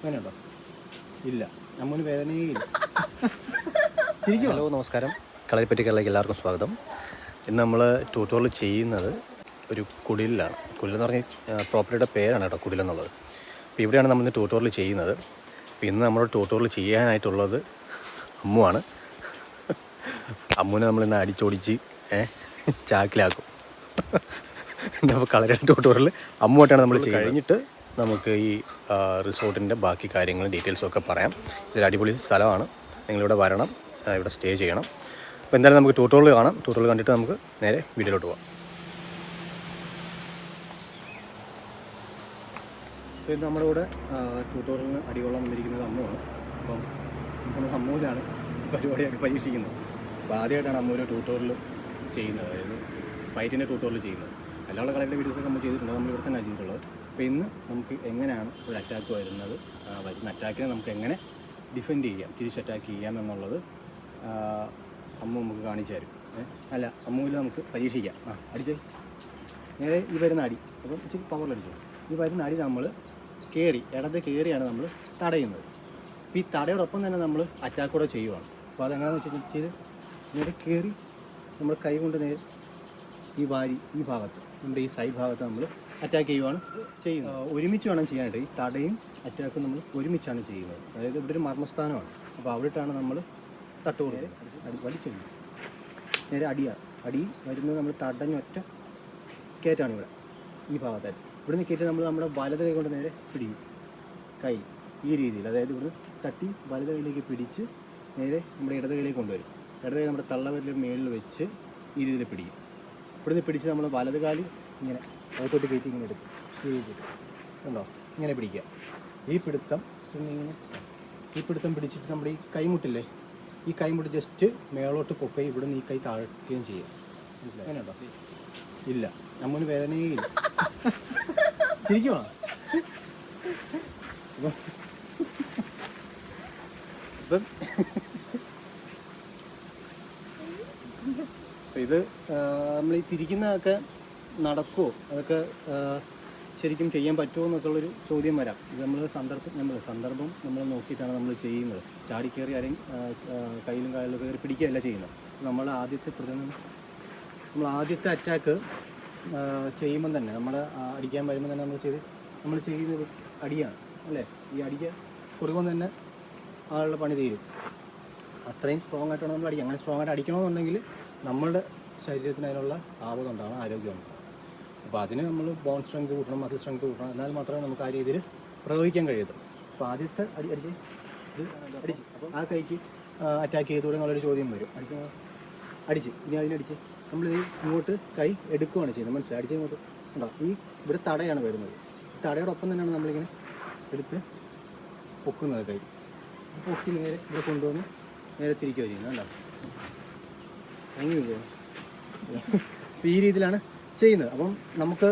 അങ്ങനെയുണ്ടോ? ഇല്ല. അമ്മൂന് വേദനയേ ഇല്ല. ശരിക്കും ഹലോ നമസ്കാരം. കളരിപ്പറ്റി കേരളയ്ക്ക് എല്ലാവർക്കും സ്വാഗതം. ഇന്ന് നമ്മൾ ട്യൂട്ടോറിയൽ ചെയ്യുന്നത് ഒരു കുടിലാണ് കുടിൽ എന്ന് പറഞ്ഞാൽ പ്രോപ്പർട്ടിയുടെ പേരാണ് കേട്ടോ കുടിലെന്നുള്ളത് അപ്പോൾ ഇവിടെയാണ് നമ്മൾ ഇന്ന് ട്യൂട്ടോറിയൽ ചെയ്യുന്നത്. അപ്പോൾ ഇന്ന് നമ്മുടെ ട്യൂട്ടോറിയൽ ചെയ്യാനായിട്ടുള്ളത് അമ്മുവാണ്. അമ്മുവിനെ നമ്മൾ ഇന്ന് അടിച്ചോടിച്ച് ചാക്കിലാക്കും. അപ്പോൾ കളരിയുടെ ട്യൂട്ടോറിയൽ അമ്മുവായിട്ടാണ് നമ്മൾ കഴിഞ്ഞിട്ട് നമുക്ക് ഈ റിസോർട്ടിന്റെ ബാക്കി കാര്യങ്ങളും ഡീറ്റെയിൽസൊക്കെ പറയാം. ഇതൊരു അടിപൊളി സ്ഥലമാണ്. നിങ്ങളിവിടെ വരണം ഇവിടെ സ്റ്റേ ചെയ്യണം. അപ്പോൾ എന്തായാലും നമുക്ക് ട്യൂട്ടോറിയൽ കാണാം. ട്യൂട്ടോറിയൽ കണ്ടിട്ട് നമുക്ക് നേരെ വീഡിയോയിലോട്ട് പോകാം അപ്പോൾ ഇത് നമ്മുടെ കൂടെ ട്യൂട്ടോറിയലിന് അടികൊള്ളാൻ വന്നിരിക്കുന്നത് അമ്മുവാണ് അപ്പം നമ്മുടെ അമ്മൂലാണ് പരിപാടിയൊക്കെ പരീക്ഷിക്കുന്നത്. അപ്പോൾ ആദ്യമായിട്ടാണ് അമ്മൂര് ട്യൂട്ടോറിയൽ ചെയ്യുന്നത്. അതായത് ഫൈറ്റിന്റെ ട്യൂട്ടോറിയൽ ചെയ്യുന്നത്. അല്ലാതെ കളയുടെ വീഡിയോസൊക്കെ നമ്മൾ ചെയ്തിട്ടുണ്ട്. നമ്മൾ ഇവിടെ തന്നെ ചെയ്തിട്ടുള്ളത്. അപ്പോൾ ഇന്ന് നമുക്ക് എങ്ങനെയാണ് ഒരു അറ്റാക്ക് വരുന്നത്? വരുന്ന അറ്റാക്കിനെ നമുക്ക് എങ്ങനെ ഡിഫെൻഡ് ചെയ്യാം? തിരിച്ച് അറ്റാക്ക് ചെയ്യാം എന്നുള്ളത് അമ്മ നമുക്ക് കാണിച്ചു തരും? അല്ല അമ്മൂൽ നമുക്ക് പരീക്ഷിക്കാം. ആ അടിച്ചേ. നേരെ ഈ വരുന്ന അടി. അപ്പം ഇച്ചിരി പവറിലടിച്ചു ഈ വരുന്ന അടി നമ്മൾ കയറി ഇടത് കയറിയാണ് നമ്മൾ തടയുന്നത്. ഈ തടയോടൊപ്പം തന്നെ നമ്മൾ അറ്റാക്ക് കൂടെ ചെയ്യുവാണ്. അപ്പോൾ അതെങ്ങനെയാണെന്ന് വെച്ചാൽ ചെയ്ത് നേരെ കയറി നമ്മൾ കൈ കൊണ്ട് നേരെ ഈ വാരി ഈ ഭാഗത്ത് നമ്മുടെ ഈ സൈഡ് ഭാഗത്ത് നമ്മൾ അറ്റാക്ക് ചെയ്യുവാണ് ചെയ്യുന്നത്. ഒരുമിച്ച് വേണം ചെയ്യാനായിട്ട്. ഈ തടയും അറ്റാക്കും നമ്മൾ ഒരുമിച്ചാണ് ചെയ്യുന്നത്. അതായത് ഇവിടെ ഒരു മർമ്മസ്ഥാനമാണ്. അപ്പോൾ അവിടെയാണ് നമ്മൾ തട്ട് കൊടുക്കുന്നത്. അടി വലിച്ചെടുക്കും നേരെ അടിയാണ്. അടി വരുന്നത് നമ്മൾ തടഞ്ഞൊറ്റ കയറ്റാണ് ഇവിടെ. ഈ ഭാഗത്തായിട്ട്. ഇവിടെ നിന്ന് കയറ്റി നമ്മൾ നമ്മുടെ വലത് കൈ കൊണ്ട് നേരെ പിടിക്കും. കൈ. ഈ രീതിയിൽ. അതായത് ഇവിടെ തട്ടി വലത് കൈയിലേക്ക് പിടിച്ച് നേരെ നമ്മുടെ ഇടത് കൈയിലേക്ക് കൊണ്ടുവരും. ഇടത് കൈ നമ്മുടെ തള്ളവരിൽ മേളിൽ വെച്ച് ഈ രീതിയിൽ പിടിക്കും. ഇവിടുന്ന് പിടിച്ച് നമ്മൾ വലത് കാൽ ഇങ്ങനെ അകത്തോട്ട് കയറ്റി ഇങ്ങനെ എടുക്കും. ഈ കണ്ടോ? ഇങ്ങനെ പിടിക്കുക. ഈ പിടുത്തം ഇങ്ങനെ ഈ പിടുത്തം പിടിച്ചിട്ട് നമ്മുടെ ഈ കൈമുട്ടില്ലേ ഈ കൈമുട്ട് ജസ്റ്റ് മേളോട്ട് പൊക്കുകയും ഇവിടുന്ന് ഈ കൈ താഴ്ക്കുകയും ചെയ്യാം. മനസ്സിലായോ? അങ്ങനെയുണ്ടോ? ഇല്ല. നമ്മന് വേദനയേ ഇല്ല. ചിരിക്കുവാ ഇത് നമ്മൾ ഈ തിരിക്കുന്നതൊക്കെ നടക്കുമോ അതൊക്കെ ശരിക്കും ചെയ്യാൻ പറ്റുമോ എന്നൊക്കെ ഉള്ളൊരു ചോദ്യം വരാം. ഇത് നമ്മൾ സന്ദർഭം നമ്മൾ സന്ദർഭം നമ്മൾ നോക്കിയിട്ടാണ് നമ്മൾ ചെയ്യുന്നത്. ചാടി കയറി ആരെയും കയ്യിലും കാലിലും കയറി പിടിക്കുകയല്ല ചെയ്യുന്നത്. നമ്മൾ ആദ്യത്തെ നമ്മൾ ആദ്യത്തെ അറ്റാക്ക് ചെയ്യുമ്പം തന്നെ നമ്മൾ അടിക്കാൻ വരുമ്പോൾ തന്നെ നമ്മൾ ചെയ്ത് നമ്മൾ ചെയ്യുന്നത് അടിയാണ് അല്ലേ? ഈ അടിക്ക് കൊടുക്കുമ്പോൾ തന്നെ ആളുടെ പണി തീരും. അത്രയും സ്ട്രോങ് ആയിട്ടാണ് നമ്മൾ അടിക്കുക. അങ്ങനെ സ്ട്രോങ് ആയിട്ട് അടിക്കണമെന്നുണ്ടെങ്കിൽ നമ്മളുടെ ശരീരത്തിന് അതിനുള്ള ആപതുണ്ടാവണം ആരോഗ്യമുണ്ടാവണം. അപ്പോൾ അതിന് നമ്മൾ ബോൺ സ്ട്രെങ്ത് കൂട്ടണം മസിൽ സ്ട്രെങ്ത് കൂട്ടണം. എന്നാൽ മാത്രമേ നമുക്ക് ആ രീതിയിൽ പ്രയോഗിക്കാൻ കഴിയത്തുള്ളൂ. അപ്പോൾ ആദ്യത്തെ അടി അടിച്ച് അടിച്ച് അപ്പോൾ ആ കൈക്ക് അറ്റാക്ക് ചെയ്തുകൂടെ എന്നുള്ളൊരു ചോദ്യം വരും. അടിച്ച് അടിച്ച്. ഇനി അതിനടിച്ച് നമ്മൾ ഈ ഇങ്ങോട്ട് കൈ എടുക്കുകയാണ് ചെയ്യുന്നത്. മനസ്സിലായി? അടിച്ച് ഇങ്ങോട്ട്. ഉണ്ടോ ഈ ഇവിടെ തടയാണ് വരുന്നത്. തടയോടൊപ്പം തന്നെയാണ് നമ്മളിങ്ങനെ എടുത്ത് പൊക്കുന്നത് കൈ. പൊക്കി നേരെ ഇവിടെ കൊണ്ടുവന്ന് നേരെ തിരിക്കുകയോ ചെയ്യുന്നത്. കണ്ടോ? അപ്പോൾ ഈ രീതിയിലാണ് ചെയ്യുന്നത്. അപ്പം നമുക്ക്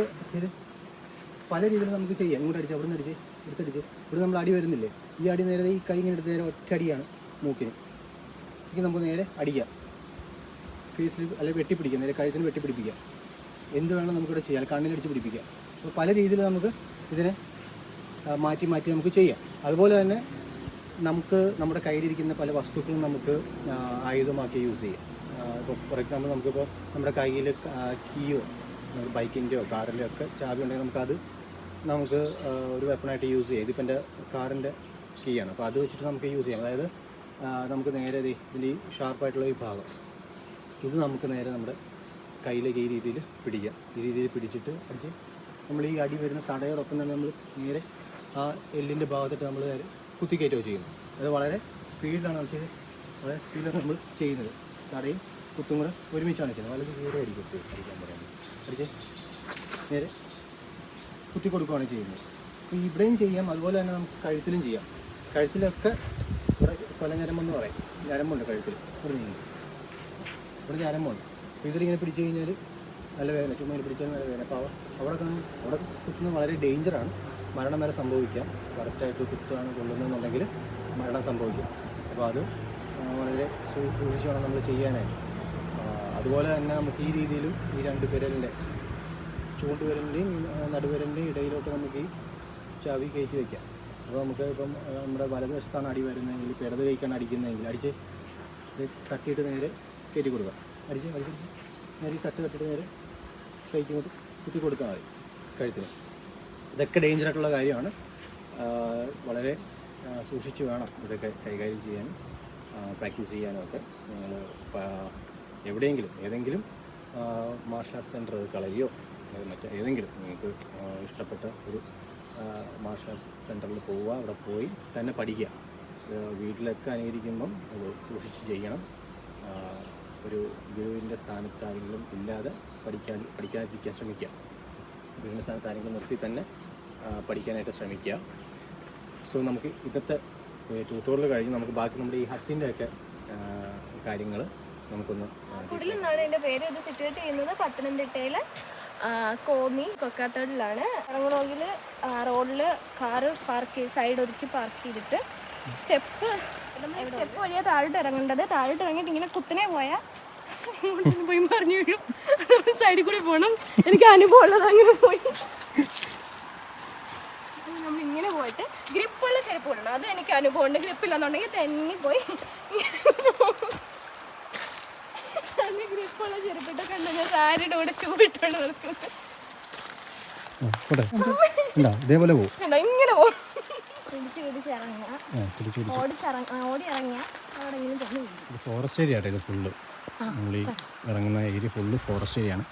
പല രീതിയിൽ നമുക്ക് ചെയ്യാം. ഇങ്ങോട്ട് അടിച്ച് അവിടെ നിന്ന് അടിച്ച്. എടുത്തടിച്ച് ഇവിടെ നമ്മൾ അടി വരുന്നില്ലേ? ഈ അടി നേരെ ഈ കൈ ഇങ്ങനെ നേരെ ഒറ്റ അടിയാണ് മൂക്കിന്. ഇത് നമുക്ക് നേരെ അടിക്കാം. ഫേസിൽ അല്ലെങ്കിൽ വെട്ടിപ്പിടിക്കാം. നേരെ കഴുത്തിന് വെട്ടിപ്പിടിപ്പിക്കാം. എന്ത് വേണം നമുക്കിവിടെ ചെയ്യാം. കണ്ണിലടിച്ച് പിടിപ്പിക്കാം. അപ്പോൾ പല രീതിയിൽ നമുക്ക് ഇതിനെ മാറ്റി മാറ്റി നമുക്ക് ചെയ്യാം. അതുപോലെ തന്നെ നമുക്ക് നമ്മുടെ കയ്യിലിരിക്കുന്ന പല വസ്തുക്കളും നമുക്ക് ആയുധമാക്കി യൂസ് ചെയ്യാം. ഇപ്പോൾ ഫോർ എക്സാമ്പിൾ നമുക്കിപ്പോൾ നമ്മുടെ കയ്യിൽ കീയോ ബൈക്കിന്റെയോ കാറിന്റെയോ ഒക്കെ ചാവി ഉണ്ടെങ്കിൽ നമുക്കത് നമുക്ക് ഒരു വെപ്പണായിട്ട് യൂസ് ചെയ്യാം. ഇതിപ്പോൾ എന്റെ കാറിന്റെ കീ ആണ്. അപ്പോൾ അത് വെച്ചിട്ട് നമുക്ക് യൂസ് ചെയ്യാം. അതായത് നമുക്ക് നേരെ ഇതിന്റെ ഈ ഷാർപ്പായിട്ടുള്ള ഈ ഭാഗം. ഇത് നമുക്ക് നേരെ നമ്മുടെ കയ്യിലേക്ക് ഈ രീതിയിൽ പിടിക്കാം. ഈ രീതിയിൽ പിടിച്ചിട്ട് അടിച്ച് നമ്മൾ ഈ അടി വരുന്ന തടയോടൊപ്പം തന്നെ നമ്മൾ നേരെ ആ എല്ലിന്റെ ഭാഗത്തിട്ട് നമ്മൾ നേരെ കുത്തിക്കയറ്റുകയോ ചെയ്യുന്നു. അത് വളരെ സ്പീഡിലാണ് നമ്മൾ വളരെ സ്പീഡിലാണ് നമ്മൾ ചെയ്യുന്നത്. തടയും കുത്തും കൂടെ ഒരുമിച്ചാണ് ചെയ്യുന്നത്. വളരെ ദൂരെ അടിക്കാൻ പറയുന്നത്. അടിച്ച്. നേരെ കുത്തി കൊടുക്കുകയാണ് ചെയ്യുന്നത്. അപ്പോൾ ഇവിടെയും ചെയ്യാം അതുപോലെ തന്നെ നമുക്ക് കഴുത്തിലും ചെയ്യാം. കഴുത്തിലൊക്കെ ഇവിടെ കൊല ഞരമ്പെന്ന് പറയും. ഞരമ്പുണ്ട് കഴുത്തിൽ. ഇവിടെ നീങ്ങി ഇവിടെ ഞരമ്പുണ്ട്. അപ്പോൾ ഇതിലിങ്ങനെ പിടിച്ചു കഴിഞ്ഞാൽ നല്ല വേദന ചുമ്മാ പിടിച്ചാൽ നല്ല വേദന. അപ്പോൾ അവിടെ അവിടെ കുത്തുന്നത് വളരെ ഡേഞ്ചറാണ്. മരണം വരെ സംഭവിക്കാം. കറക്റ്റായിട്ട് കുത്താണ് കൊള്ളുന്നതെന്നുണ്ടെങ്കിൽ മരണം സംഭവിക്കാം. അപ്പോൾ അത് വളരെ സൂക്ഷിച്ചാണ് നമ്മൾ ചെയ്യാനായിട്ട്. അതുപോലെ തന്നെ നമുക്ക് ഈ രീതിയിലും ഈ രണ്ട് വിരലിന്റെ ചൂണ്ടുവിരലിന്റെയും നടുവിരലിന്റെയും ഇടയിലോട്ട് നമുക്ക് ഈ ചാവി കയറ്റി വയ്ക്കാം. അപ്പോൾ നമുക്ക് ഇപ്പം നമ്മുടെ വലതുവശത്താണ് അടി വരുന്നതെങ്കിൽ ഇടത് കൈക്കാണ് അടിക്കുന്നതെങ്കിൽ അടിച്ച് തട്ടിയിട്ട് നേരെ കയറ്റി കൊടുക്കുക. അടിച്ച് അടിച്ച് നേരെ തട്ട് തട്ടിയിട്ട് നേരെ കൈക്ക് കൊണ്ട് കുത്തി കൊടുക്കാൻ മതി കഴുത്തിന്. ഇതൊക്കെ ഡേഞ്ചർ ആയിട്ടുള്ള കാര്യമാണ്. വളരെ സൂക്ഷിച്ച് വേണം ഇതൊക്കെ കൈകാര്യം ചെയ്യാനും പ്രാക്ടീസ് ചെയ്യാനും ഒക്കെ. നിങ്ങൾ എവിടെയെങ്കിലും ഏതെങ്കിലും മാർഷൽ ആർട്സ് സെന്റർ കളരിയോ മറ്റേ ഏതെങ്കിലും നിങ്ങൾക്ക് ഇഷ്ടപ്പെട്ട ഒരു മാർഷൽ ആർട്സ് സെന്ററിൽ പോവുക അവിടെ പോയി തന്നെ പഠിക്കുക. വീട്ടിലൊക്കെ അനുകരിക്കുമ്പം അത് സൂക്ഷിച്ച് ചെയ്യണം. ഒരു ഗുരുവിന്റെ സ്ഥാനത്ത് ആരെങ്കിലും ഇല്ലാതെ പഠിക്കാൻ പഠിക്കാതിരിക്കാൻ ശ്രമിക്കുക. ഗുരുവിന്റെ സ്ഥാനത്ത് ആരെങ്കിലും നിർത്തി തന്നെ പഠിക്കാനായിട്ട് ശ്രമിക്കുക. സോ നമുക്ക് ഇതത്തെ ട്യൂട്ടോറിയൽ കഴിഞ്ഞ് നമുക്ക് ബാക്കി നമ്മുടെ ഈ ഹട്ടിന്റെ ഒക്കെ കാര്യങ്ങൾ നമുക്കൊന്ന് കുടിൽ എന്നാണ് എന്റെ പേര് ഇത് സിറ്റുവേറ്റ് ചെയ്യുന്നത് പത്തനംതിട്ടയിലെ കോന്നി കൊക്കാത്തോടിലാണ്. ഇറങ്ങണമെങ്കിൽ റോഡിൽ കാറ് പാർക്ക് ചെയ്ത് സൈഡ് ഒതുക്കി പാർക്ക് ചെയ്തിട്ട് സ്റ്റെപ്പ് സ്റ്റെപ്പ് വഴിയാ താഴോട്ട് ഇറങ്ങേണ്ടത്. താഴോട്ട് ഇറങ്ങിയിട്ട് ഇങ്ങനെ കുത്തനെ പോയാൽ പോയി പറഞ്ഞു വീഴും. സൈഡിൽ കൂടി പോകണം എനിക്ക് അനുഭവം ഉള്ളത് അങ്ങനെ പോയി. നമ്മൾ ഇങ്ങനെ പോയിട്ട് ഗ്രിപ്പുള്ള ചെരുപ്പ് ഇടണം അത് എനിക്ക് അനുഭവം ഉണ്ട് ഗ്രിപ്പില്ലാന്നുണ്ടെങ്കിൽ തെന്നി പോയി. ഗ്രിപ്പുള്ള ഉണ്ട് ഞാൻ സാരിയുടെ കൂടെ ഷൂ ഇട്ടാണ് നടക്കുന്നത് പോട്ടെ. ഇതേപോലെ പോകും ഇങ്ങനെ പോകും പിടിച്ച് ഓടിച്ചിറങ്ങ ഓടി ഇറങ്ങിയ ഇത് ഫോറസ്റ്റ് ഏരിയ ആട്ടെ ഇത് ഫുള്ള് നമ്മൾ ഈ ഇറങ്ങുന്ന ഏരിയ ഫുള്ള് ഫോറസ്റ്റ് ഏരിയ ആണ്.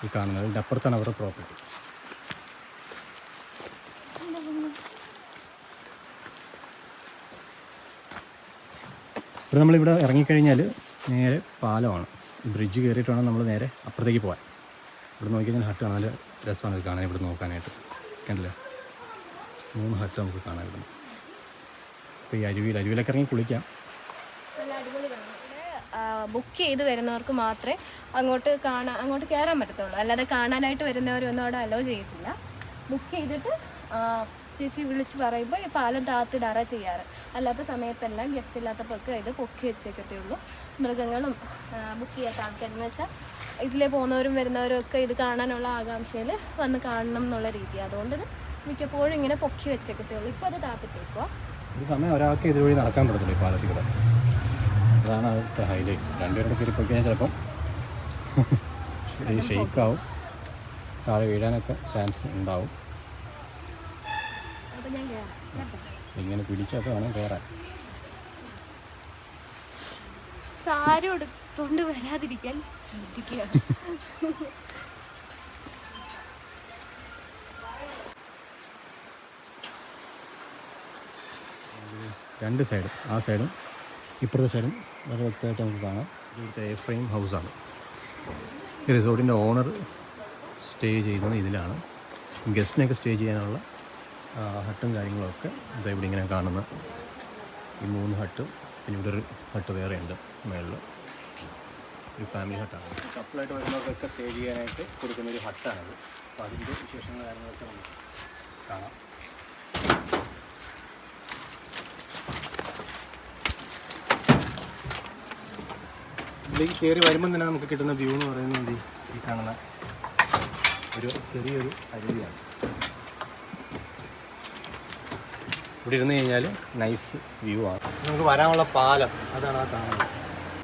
ഈ കാണുന്നത്. ഇതിന്റെ അപ്പുറത്താണ് അവരുടെ പ്രോപ്പർട്ടി ഇവിടെ നമ്മളിവിടെ ഇറങ്ങിക്കഴിഞ്ഞാൽ നേരെ പാലമാണ്. ബ്രിഡ്ജ് കയറിയിട്ട് വേണം നമ്മൾ നേരെ അപ്പുറത്തേക്ക് പോകാൻ ഇവിടെ നോക്കിക്കഴിഞ്ഞാൽ ഹട്ട് കാണാൻ രസമാണ് ഇത് കാണാൻ ഇവിടെ നോക്കാനായിട്ട്. കണ്ടില്ലേ? മൂന്ന് ഹട്ട് നമുക്ക് കാണാൻ ഇവിടുന്ന് അപ്പോൾ ഈ അരുവിയിൽ അരുവിയിലൊക്കെ ഇറങ്ങി കുളിക്കാം. ബുക്ക് ചെയ്ത് വരുന്നവർക്ക് മാത്രമേ അങ്ങോട്ട് കാണാൻ അങ്ങോട്ട് കയറാൻ പറ്റത്തുള്ളൂ. അല്ലാതെ കാണാനായിട്ട് വരുന്നവരൊന്നും അവിടെ അലോ ചെയ്യത്തില്ല. ബുക്ക് ചെയ്തിട്ട് ചേച്ചി വിളിച്ച് പറയുമ്പോൾ ഈ പാലം താത്തിടാറാ ചെയ്യാറ്. അല്ലാത്ത സമയത്തെല്ലാം ഗസ്റ്റ് ഇല്ലാത്തപ്പോഴൊക്കെ ഇത് പൊക്കി വെച്ചേക്കത്തേ ഉള്ളൂ. മൃഗങ്ങളും ബുക്ക് ചെയ്യാത്ത ആൾക്കാരെന്ന് വെച്ചാൽ ഇതിലെ പോകുന്നവരും വരുന്നവരും ഒക്കെ ഇത് കാണാനുള്ള ആകാംക്ഷയിൽ വന്ന് കാണണം എന്നുള്ള രീതി. അതുകൊണ്ട് ഇത് മിക്കപ്പോഴും ഇങ്ങനെ പൊക്കി വെച്ചേക്കത്തേ ഉള്ളൂ. ഇപ്പോൾ അത് താത്തിട്ടേക്കുക സമയം ഒരാൾക്ക് ഇതുവഴി നടക്കാൻ പറ്റത്തില്ല ഈ പാലത്തിൽ കൂടെ. അതാണ് അവിടുത്തെ ഹൈലൈറ്റ് രണ്ടുപേരുടെ കയറി പോയി കഴിഞ്ഞാൽ ചിലപ്പം ഷെയ്ക്കാവും താഴെ വീഴാനൊക്കെ ചാൻസ് ഉണ്ടാവും. ഇങ്ങനെ പിടിച്ചൊക്കെ വേണം കയറാൻ സാരി എടുത്തോണ്ട് വരാതിരിക്കാൻ ശ്രദ്ധിക്കുക. രണ്ട് സൈഡും ആ സൈഡും ഇപ്പുറത്തെ സൈഡും വളരെ വ്യക്തമായിട്ട് നമുക്ക് കാണാം. ഇവിടുത്തെ എ ഫ്രെയിം ഹൗസാണ്. ഈ റിസോർട്ടിന്റെ ഓണർ സ്റ്റേ ചെയ്യുന്നത് ഇതിലാണ്. ഗസ്റ്റിനൊക്കെ സ്റ്റേ ചെയ്യാനുള്ള ഹട്ടും കാര്യങ്ങളൊക്കെ ഇതാ ഇവിടെ ഇങ്ങനെ കാണുന്ന. ഈ മൂന്ന് ഹട്ടും പിന്നെ ഇവിടെ ഒരു ഹട്ട് വേറെ ഉണ്ട് മേളിൽ ഒരു ഫാമിലി ഹട്ടാണ്. കപ്പിളായിട്ട് വരുന്നവർക്കൊക്കെ സ്റ്റേ ചെയ്യാനായിട്ട് കൊടുക്കുന്ന ഒരു ഹട്ടാണത്. അപ്പോൾ അതിന്റെ വിശേഷങ്ങൾ കാര്യങ്ങളൊക്കെ നമുക്ക് കാണാം. ഇതിലേക്ക് കയറി വരുമ്പം തന്നെ നമുക്ക് കിട്ടുന്ന വ്യൂ എന്ന് പറയുന്നത് ഈ കാണുന്ന ഒരു ചെറിയൊരു അരുവിയാണ്. ഇവിടെ ഇരുന്ന് കഴിഞ്ഞാൽ നൈസ് വ്യൂ ആണ്. നമുക്ക് വരാനുള്ള പാലം അതാണ് ആ കാണുന്നത്.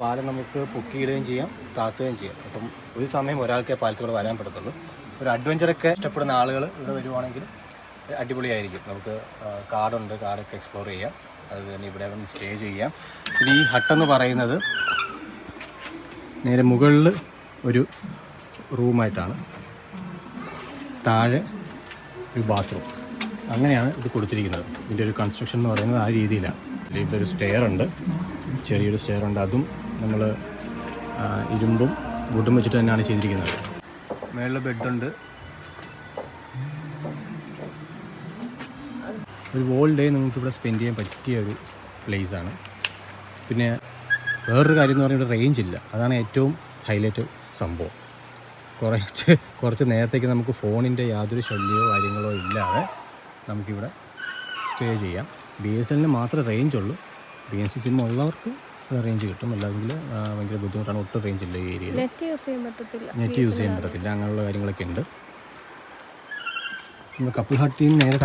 പാലം നമുക്ക് പൊക്കിയിടുകയും ചെയ്യാം താത്തുകയും ചെയ്യാം. അപ്പം ഒരു സമയം ഒരാൾക്കേ പാലത്തിലൂടെ വരാൻ പറ്റത്തുള്ളൂ. ഒരു അഡ്വഞ്ചറൊക്കെ ഇഷ്ടപ്പെടുന്ന ആളുകൾ ഇവിടെ വരുവാണെങ്കിൽ അടിപൊളിയായിരിക്കും. നമുക്ക് കാടുണ്ട് കാടൊക്കെ എക്സ്പ്ലോർ ചെയ്യാം. അതുപോലെ തന്നെ ഇവിടെ വന്ന് സ്റ്റേ ചെയ്യാം. പിന്നെ ഈ ഹട്ടെന്ന് പറയുന്നത് നേരെ മുകളിൽ ഒരു റൂമായിട്ടാണ് താഴെ ഒരു ബാത്റൂം അങ്ങനെയാണ് ഇത് കൊടുത്തിരിക്കുന്നത്. ഇതിന്റെ ഒരു കൺസ്ട്രക്ഷൻ എന്ന് പറയുന്നത് ആ രീതിയിലാണ്. ഇവിടെ ഒരു സ്റ്റെയർ ഉണ്ട്. ചെറിയൊരു സ്റ്റെയർ ഉണ്ട്. അതും നമ്മൾ ഇരുമ്പും വുഡും വെച്ചിട്ട് തന്നെയാണ് ചെയ്തിരിക്കുന്നത്. മേളിൽ ബെഡുണ്ട് ഒരു വോൾ ഡേ നിങ്ങൾക്ക് ഇവിടെ സ്പെൻഡ് ചെയ്യാൻ പറ്റിയ ഒരു place ആണ്. പിന്നെ വേറൊരു കാര്യം എന്ന് പറഞ്ഞാൽ റേഞ്ച് ഇല്ല. അതാണ് ഏറ്റവും ഹൈലൈറ്റ് സംഭവം. കുറച്ച് കുറച്ച് നേരത്തേക്ക് നമുക്ക് ഫോണിന്റെ യാതൊരു ശല്യമോ കാര്യങ്ങളോ ഇല്ലാതെ നമുക്കിവിടെ സ്റ്റേ ചെയ്യാം. ബി എസ് എല്ലിന് മാത്രമേ റേഞ്ച് ഉള്ളൂ. ബി എസ് സി സിം ഉള്ളവർക്ക് റേഞ്ച് കിട്ടും. അല്ലെങ്കിൽ ഭയങ്കര ബുദ്ധിമുട്ടാണ്. ഒട്ടും റേഞ്ച് ഇല്ല ഈ ഏരിയയിൽ നെറ്റ് യൂസ് ചെയ്യാൻ പറ്റത്തില്ല. നെറ്റ് യൂസ് ചെയ്യാൻ പറ്റത്തില്ല. അങ്ങനെയുള്ള കാര്യങ്ങളൊക്കെ ഉണ്ട്. നമ്മൾ കപ്പിൾ ഹട്ടിൽ നിന്ന് നേരെ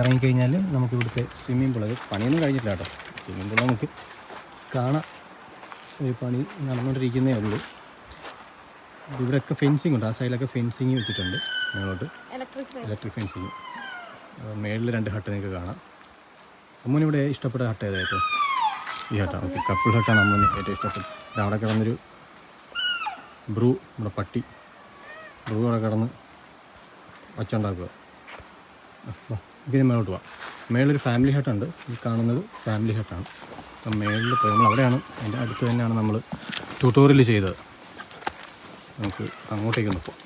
ഇറങ്ങിക്കഴിഞ്ഞാൽ നമുക്ക് ഇവിടുത്തെ സ്വിമ്മിംഗ് പൂൾ അത് പണിയൊന്നും കഴിഞ്ഞിട്ടില്ല കേട്ടോ. സ്വിമ്മിംഗ് പൂൾ നമുക്ക് കാണാം. ഒരു പണി നടന്നുകൊണ്ടിരിക്കുന്നേ ഉള്ളൂ. ഇവിടെയൊക്കെ ഫെൻസിങ് ഉണ്ട്. ആ സൈഡിലൊക്കെ ഫെൻസിങ് വെച്ചിട്ടുണ്ട്. ഞങ്ങളോട്ട് ഇലക്ട്രിക് ഫെൻസിങ് മേളിൽ രണ്ട് ഹട്ട് നിങ്ങൾക്ക് കാണാം. അമ്മൂന് ഇവിടെ ഇഷ്ടപ്പെട്ട ഹട്ട് ഏതായിട്ട്? ഈ ഹട്ടാണ് ഓക്കെ. കപ്പിൾ ഹട്ടാണ് അമ്മൂന് ഏറ്റവും ഇഷ്ടപ്പെട്ടത്. അവിടെ കിടന്നൊരു ബ്രൂ നമ്മുടെ പട്ടി ബ്രൂ അവിടെ കിടന്ന് ഒച്ച ഉണ്ടാക്കുക മേളോട്ട് പോവാം. മേളിലൊരു ഫാമിലി ഹട്ടുണ്ട് ഈ കാണുന്നത് ഫാമിലി ഹട്ടാണ് അപ്പം മേളിൽ പോയി അവിടെയാണ്. അതിന്റെ അടുത്ത് തന്നെയാണ് നമ്മൾ ട്യൂട്ടോറിയൽ ചെയ്തത്. നമുക്ക് അങ്ങോട്ടേക്കൊന്ന് പോകാം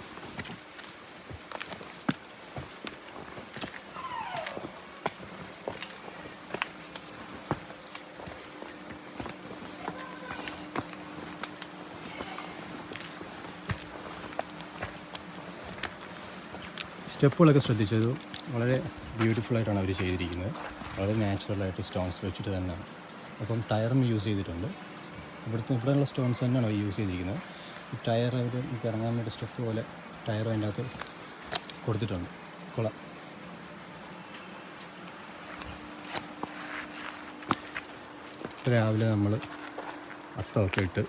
സ്റ്റെപ്പുകളൊക്കെ ശ്രദ്ധിച്ചത് വളരെ ബ്യൂട്ടിഫുൾ ആയിട്ടാണ് അവർ ചെയ്തിരിക്കുന്നത്. വളരെ നാച്ചുറലായിട്ട് സ്റ്റോൺസ് വെച്ചിട്ട് തന്നെയാണ്. അപ്പം ടയറും യൂസ് ചെയ്തിട്ടുണ്ട്. ഇവിടുത്തെ ഇവിടെയുള്ള സ്റ്റോൺസ് തന്നെയാണ് അവർ യൂസ് ചെയ്തിരിക്കുന്നത്. ഈ ടയർ അവർ നമുക്ക് ഇറങ്ങാൻ വേണ്ടി സ്റ്റെപ്പ് പോലെ ടയർ അതിന്റെ അകത്ത് കൊടുത്തിട്ടുണ്ട്. കുള രാവിലെ നമ്മൾ അത്തമൊക്കെ ഇട്ട്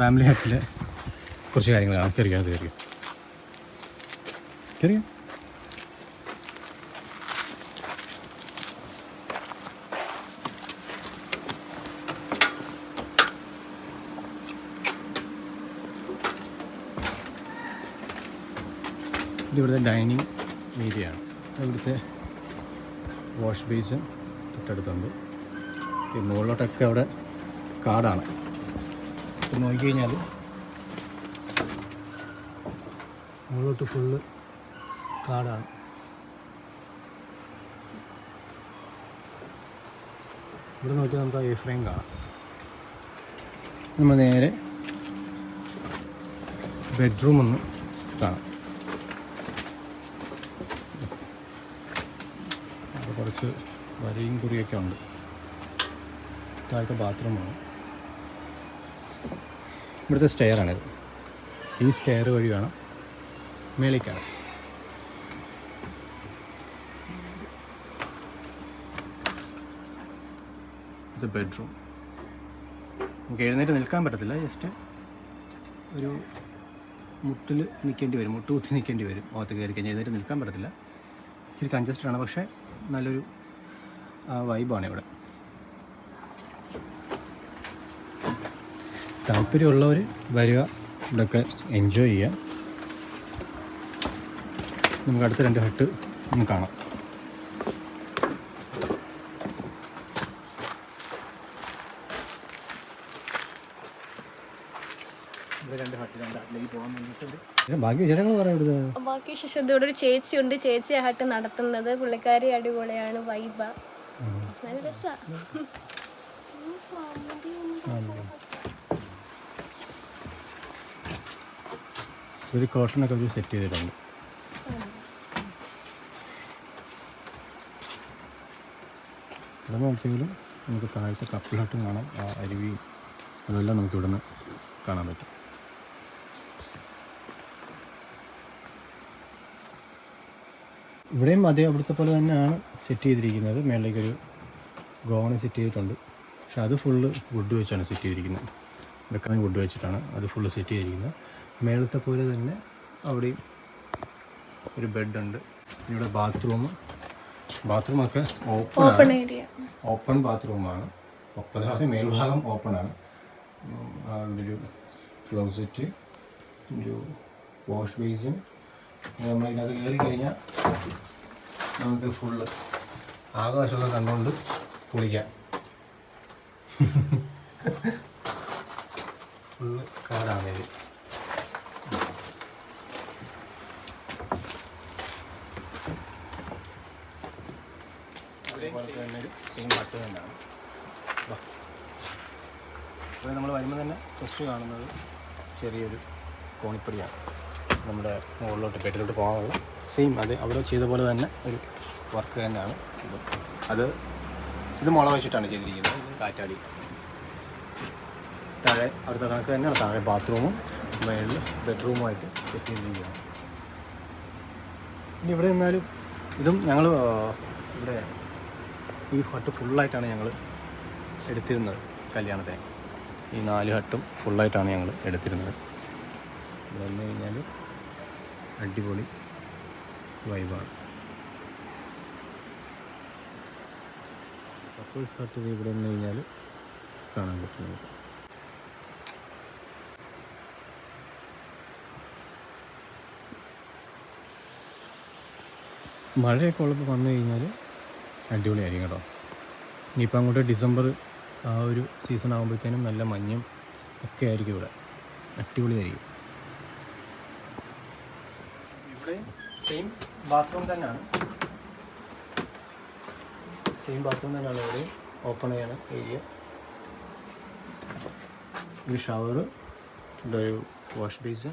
ഫാമിലി ഹട്ടിലെ കുറച്ച് കാര്യങ്ങൾ കയറിക്കാം കയറിയോ കയറിയോ ഇത് ഇവിടുത്തെ ഡൈനിങ് ആണ് ഇവിടുത്തെ വാഷ് ബേസും തൊട്ടടുത്തുണ്ട്. ഈ മുകളിലോട്ടൊക്കെ അവിടെ കാടാണ്. നോക്കിക്കഴിഞ്ഞാൽ മുകളിലോട്ട് ഫുള്ള് കാടാണ്. ഇവിടെ നോക്കിയാൽ നമുക്ക് എ ഫ്രെയിം കാണാം. നമ്മൾ നേരെ ബെഡ്റൂം ഒന്ന് കാണാം. കുറച്ച് വരയും കുറിയൊക്കെ ഉണ്ട്. താഴത്തെ ബാത്റൂമാണ് ഇവിടുത്തെ സ്റ്റെയറാണിത് ഈ സ്റ്റെയർ വഴി വേണം ഇത് ബെഡ്റൂം നമുക്ക് എഴുന്നേറ്റ് നിൽക്കാൻ പറ്റത്തില്ല ജസ്റ്റ് ഒരു മുട്ടിൽ നിൽക്കേണ്ടി വരും മുട്ട് കുത്തി നിൽക്കേണ്ടി വരും. അകത്ത് കയറി കഴിഞ്ഞാൽ എഴുന്നേറ്റ് നിൽക്കാൻ പറ്റത്തില്ല. ഇച്ചിരി കൺജസ്റ്റഡ് ആണ് പക്ഷേ നല്ലൊരു വൈബാണ് ഇവിടെ. താല്പര്യമുള്ളവർ വരിക ഇവിടെയൊക്കെ എൻജോയ് ചെയ്യുക. നമുക്ക് അടുത്ത രണ്ട് ഹട്ട് നമുക്ക് കാണാം. ബാക്കി വിശേഷങ്ങൾ പറയാം ബാക്കി വിശേഷം ഇവിടെ ഒരു ചേച്ചി ഉണ്ട് ചേച്ചി ഹട്ട് നടത്തുന്നത് പുള്ളിക്കാരി അടിപൊളിയാണ് വൈബ. നല്ല രസമാണ് ഒരു കോട്ടനൊക്കെ ഒരു സെറ്റ് ചെയ്തിട്ടുണ്ട്. ഇവിടെ നോക്കിയാലും നമുക്ക് താഴത്തെ കപ്പിൾ ഹട്ടും കാണാം. ആ അരുവിയും അതെല്ലാം നമുക്ക് ഇവിടുന്ന് കാണാൻ പറ്റും. ഇവിടെയും അതേ അവിടുത്തെ പോലെ തന്നെയാണ് സെറ്റ് ചെയ്തിരിക്കുന്നത്. മേളിലേക്കൊരു ഗോവണി സെറ്റ് ചെയ്തിട്ടുണ്ട്. പക്ഷെ അത് ഫുള്ള് വുഡ് വെച്ചാണ് സെറ്റ് ചെയ്തിരിക്കുന്നത്. വെക്കാൻ വുഡ് വെച്ചിട്ടാണ് അത് ഫുള്ള് സെറ്റ് ചെയ്തിരിക്കുന്നത്. മേളത്തെ പോലെ തന്നെ അവിടെയും ഒരു ബെഡുണ്ട് ഇവിടെ ബാത്റൂം ബാത്റൂമൊക്കെ ഓപ്പൺ ഏരിയ ഓപ്പൺ ബാത്റൂമാണ്. ഒപ്പം അതായത് മേൽഭാഗം ഓപ്പണാണ്. ഒരു ക്ലോസറ്റ് ഒരു വാഷ് ബേസിൻ. നമ്മളിതിനകത്ത് കയറി കഴിഞ്ഞാൽ നമുക്ക് ഫുള്ള് ആകാശമൊക്കെ കണ്ടുകൊണ്ട് കുളിക്കാം. ഫുള്ള് കാടാണ് ഇത്. അതേപോലെ തന്നെ ഒരു സെയിം പട്ട് തന്നെയാണ്. അപ്പോൾ നമ്മൾ വരുമ്പോൾ തന്നെ ഫസ്റ്റ് കാണുന്നത് ചെറിയൊരു കോണിപ്പടിയാണ്. നമ്മുടെ മുകളിലോട്ട് ബെഡിലോട്ട് പോകാനുള്ള സെയിം അത് അവിടെ ചെയ്ത പോലെ തന്നെ ഒരു വർക്ക് തന്നെയാണ്. അത് ഇത് മുള വെച്ചിട്ടാണ് ചെയ്തിരിക്കുന്നത്. കാറ്റാടി. താഴെ അവിടുത്തെ കണക്ക് തന്നെയാണ്. താഴെ ബാത്റൂമും മേളിൽ ബെഡ്റൂമായിട്ട് സെറ്റ് ചെയ്തിരിക്കുകയാണ് ഇനി ഇവിടെ നിന്നാലും ഇതും ഞങ്ങൾ ഇവിടെ ഈ ഹട്ട് ഫുള്ളായിട്ടാണ് ഞങ്ങൾ എടുത്തിരുന്നത് കല്യാണത്തിന്. ഈ നാല് ഹട്ടും ഫുള്ളായിട്ടാണ് ഞങ്ങൾ എടുത്തിരുന്നത്. വന്നു കഴിഞ്ഞാൽ അടിപൊളി വൈബാണ്. കപ്പിൾസ് ഹട്ട് ഇവിടെ വന്നു കഴിഞ്ഞാൽ കാണാൻ പറ്റും നമുക്ക് മഴയൊക്കെ ഉള്ളപ്പോൾ വന്നു കഴിഞ്ഞാൽ അടിപൊളിയായിരിക്കും കേട്ടോ. ഇനിയിപ്പോൾ അങ്ങോട്ട് ഡിസംബർ ആ ഒരു സീസൺ ആകുമ്പോഴത്തേനും നല്ല മഞ്ഞും ഒക്കെ ആയിരിക്കും ഇവിടെ. അടിപൊളിയായിരിക്കും ഇവിടെ സെയിം ബാത്റൂം തന്നെയാണ്. സെയിം ബാത്റൂം തന്നെയാണ് ഇവിടെ. ഓപ്പൺ ചെയ്യണ ഏരിയ ഒരു ഷവർ ഇവിടെ ഒരു വാഷ് ബേസ്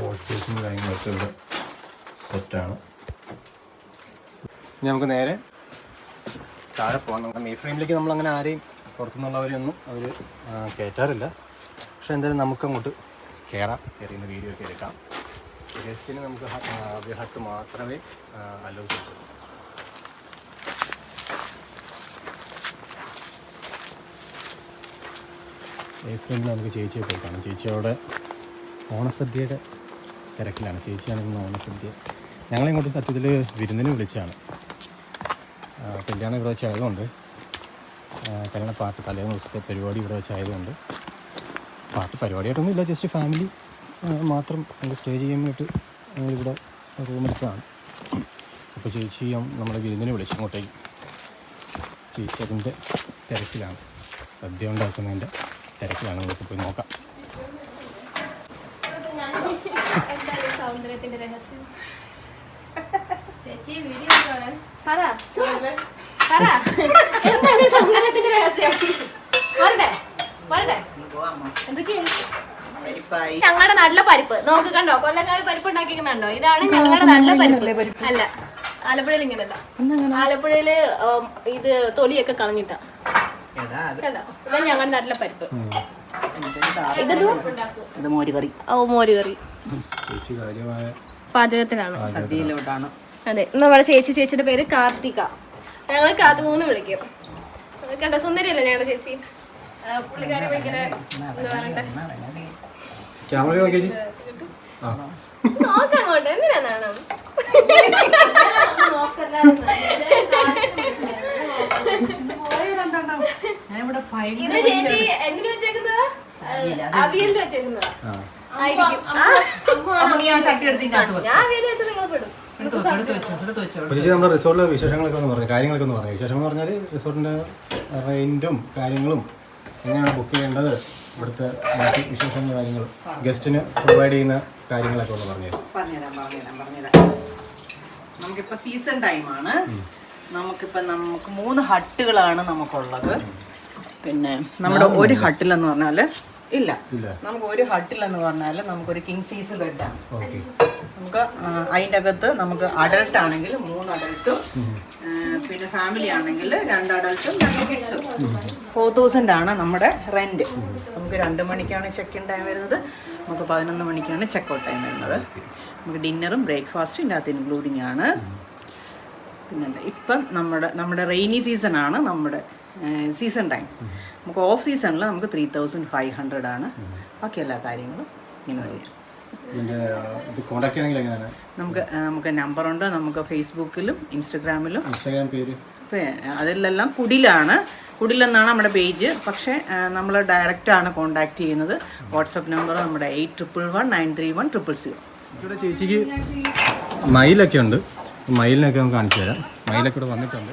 വാഷ് ബേസും കാര്യങ്ങളൊക്കെ ഇവിടെ സെറ്റാണ് ഇനി നമുക്ക് നേരെ താഴെ പോകാം. നമുക്ക് മെയ് ഫ്രെയിമിലേക്ക് നമ്മൾ അങ്ങനെ ആരെയും പുറത്തുനിന്നുള്ളവരെയൊന്നും അവർ കയറ്റാറില്ല പക്ഷെ എന്തായാലും നമുക്കങ്ങോട്ട് കയറാം കയറിയുന്ന വീഡിയോ ഒക്കെ എടുക്കാം. ഗസ്റ്റിന് നമുക്ക് ഹട്ട് മാത്രമേ അലോ ചെയ്യൂ. ഫ്രെയിമിൽ നമുക്ക് ചേച്ചിയെ പോയി കാണാം. ചേച്ചി അവിടെ ഓണസദ്യയുടെ തിരക്കിലാണ്. ചേച്ചിയാണ് ഇന്ന് ഓണസദ്യ ഞങ്ങളിങ്ങോട്ട് സത്യത്തിൽ വിരുന്നിന് വിളിച്ചാണ് കല്യാണം ഇവിടെ വെച്ചായതുകൊണ്ട് കല്യാണ പാട്ട് തലേന്ന് ദിവസത്തെ പരിപാടി ഇവിടെ വെച്ചായതുകൊണ്ട് പാട്ട് പരിപാടിയായിട്ടൊന്നും ഇല്ല ജസ്റ്റ് ഫാമിലി മാത്രം നമുക്ക് സ്റ്റേ ചെയ്യാൻ വേണ്ടിയിട്ട് ഞങ്ങളിവിടെ റൂമെടുത്തതാണ് അപ്പോൾ ചേച്ചി നമ്മുടെ വിരുന്നിനെ വിളിച്ചു അങ്ങോട്ടേക്ക് ചേച്ചി അതിന്റെ തിരക്കിലാണ്. സദ്യ ഉണ്ടാക്കുന്നതിന്റെ തിരക്കിലാണ്. നമുക്ക് പോയി നോക്കാം. സൗന്ദര്യത്തിന്റെ രഹസ്യം. പറ. പറ. എന്താണ് ഈ സൗന്ദര്യത്തിന്റെ രഹസ്യം? വരട്ടെ. വരട്ടെ. എന്തൊക്കെയാണ് ഞങ്ങളുടെ നല്ല പരിപ്പ്. നോക്ക് കണ്ടോ? കൊല്ലക്കാർ പരിപ്പ് ഉണ്ടാക്കിക്കുന്നുണ്ടോ ഇതാണ് ഞങ്ങളുടെ നല്ല പരിപ്പ്. അല്ല ആലപ്പുഴയിൽ ഇങ്ങനല്ല ആലപ്പുഴയിൽ ഇത് തൊലിയൊക്കെ കളഞ്ഞിട്ടാ. ഞങ്ങളുടെ നല്ല പരിപ്പ്. ഇത് മോരുകറി. ഓ മോരുകറി. പാചകത്തിലാണ് സദ്യയിലോട്ടാണ്. അതെ നമ്മുടെ ചേച്ചി ചേച്ചിയുടെ പേര് കാർത്തിക ഞങ്ങൾ കാത്തുകൂന്ന് വിളിക്കും കണ്ട സുന്ദരിയല്ലേ ഞങ്ങളുടെ ചേച്ചി പുള്ളിക്കാരി ഭയങ്കര എന്താ പറയണ്ടേ ക്യാമറ നോക്കി ചേച്ചി ആ നോക്കാം അങ്ങോട്ട് എന്തിനാ നാണം ഞാൻ ഇവിടെ ഫൈൽ ഇത് ചേച്ചി എന്തിനു വെച്ചേക്കുന്നതാ ഞാൻ അവിയൽ വെച്ച് നിങ്ങൾ പെടും ചേച്ചി നമ്മുടെ റിസോർട്ടിലെ വിശേഷങ്ങളൊക്കെ ഒന്ന് പറഞ്ഞു? കാര്യങ്ങളൊക്കെ ഒന്ന് പറഞ്ഞു? വിശേഷങ്ങൾ എന്ന് പറഞ്ഞാൽ റിസോർട്ടിന്റെ റെന്റും കാര്യങ്ങളും എങ്ങനെയാണ് ബുക്ക് ചെയ്യേണ്ടത്? ഇവിടുത്തെ ബാക്കി വിശേഷങ്ങൾ കാര്യങ്ങളും ഗസ്റ്റിന് പ്രൊവൈഡ് ചെയ്യുന്ന കാര്യങ്ങളൊക്കെ ഒന്ന് പറഞ്ഞു? തരും പറഞ്ഞുതരാം പറഞ്ഞുതരാം പറഞ്ഞുതരാം. നമുക്കിപ്പോ സീസൺ ടൈമാണ് നമുക്കിപ്പോൾ നമുക്ക് മൂന്ന് ഹട്ടുകളാണ് നമുക്കുള്ളത്. പിന്നെ നമ്മുടെ ഒരു ഹട്ടിലെന്ന് പറഞ്ഞാൽ ഇല്ല. നമുക്ക് ഒരു ഹട്ടിലെന്ന് പറഞ്ഞാൽ നമുക്കൊരു കിങ് സൈസ് ബെഡാണ് നമുക്ക് അതിന്റെ അകത്ത് നമുക്ക് അഡൾട്ട് ആണെങ്കിൽ മൂന്ന് അഡൾട്ടും പിന്നെ ഫാമിലി ആണെങ്കിൽ രണ്ട് അഡൾട്ടും രണ്ട് കിഡ്സും ഫോർ തൗസൻഡ് ആണ് നമ്മുടെ റെന്റ് നമുക്ക് രണ്ട് മണിക്കാണ് ചെക്ക് ഇൻ ടൈം വരുന്നത്. നമുക്ക് പതിനൊന്ന് മണിക്കാണ് ചെക്ക് ഔട്ട് ടൈം വരുന്നത് നമുക്ക് ഡിന്നറും ബ്രേക്ക്ഫാസ്റ്റും ഇതിന്റെ അകത്ത് ഇൻക്ലൂഡിങ് ആണ്. പിന്നെന്താ ഇപ്പം നമ്മുടെ നമ്മുടെ റെയിനി സീസൺ ആണ് നമ്മുടെ സീസൺ ടൈം നമുക്ക് ഓഫ് സീസണിൽ നമുക്ക് ത്രീ തൗസൻഡ് ഫൈവ് ഹൺഡ്രഡ് ആണ്. ബാക്കി എല്ലാ കാര്യങ്ങളും ഇങ്ങനെ വരും നമുക്ക് നമുക്ക് നമ്പർ നമ്പറുണ്ട് നമുക്ക് ഫേസ്ബുക്കിലും ഇൻസ്റ്റഗ്രാമിലും ഇൻസ്റ്റാഗ്രാം പേര്? അതിലെല്ലാം കുടിലാണ്. കുടിലെന്നാണ് നമ്മുടെ പേജ്. പക്ഷേ നമ്മൾ ഡയറക്റ്റ് ആണ് കോൺടാക്ട് ചെയ്യുന്നത്. വാട്സപ്പ് നമ്പർ നമ്മുടെ eight triple one nine three one triple zero ചേച്ചിക്ക് മയിലൊക്കെ ഉണ്ട്. മയിലിനൊക്കെ നമുക്ക് കാണിച്ചു തരാം. മയിലൊക്കെ ഇവിടെ വന്നിട്ടുണ്ട്.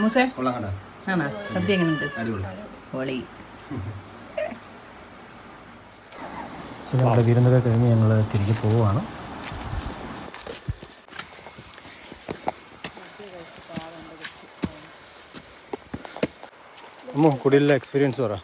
മൂസേ? ആണോ? സദ്യ എങ്ങനെയുണ്ട്? അടിപൊളി. പൊളി. സോ ഞങ്ങളുടെ വിരുന്നൊക്കെ കഴിഞ്ഞ് ഞങ്ങൾ തിരികെ പോവുകയാണ്. അമ്മോ കുടിയിലെ എക്സ്പീരിയൻസ് പറ.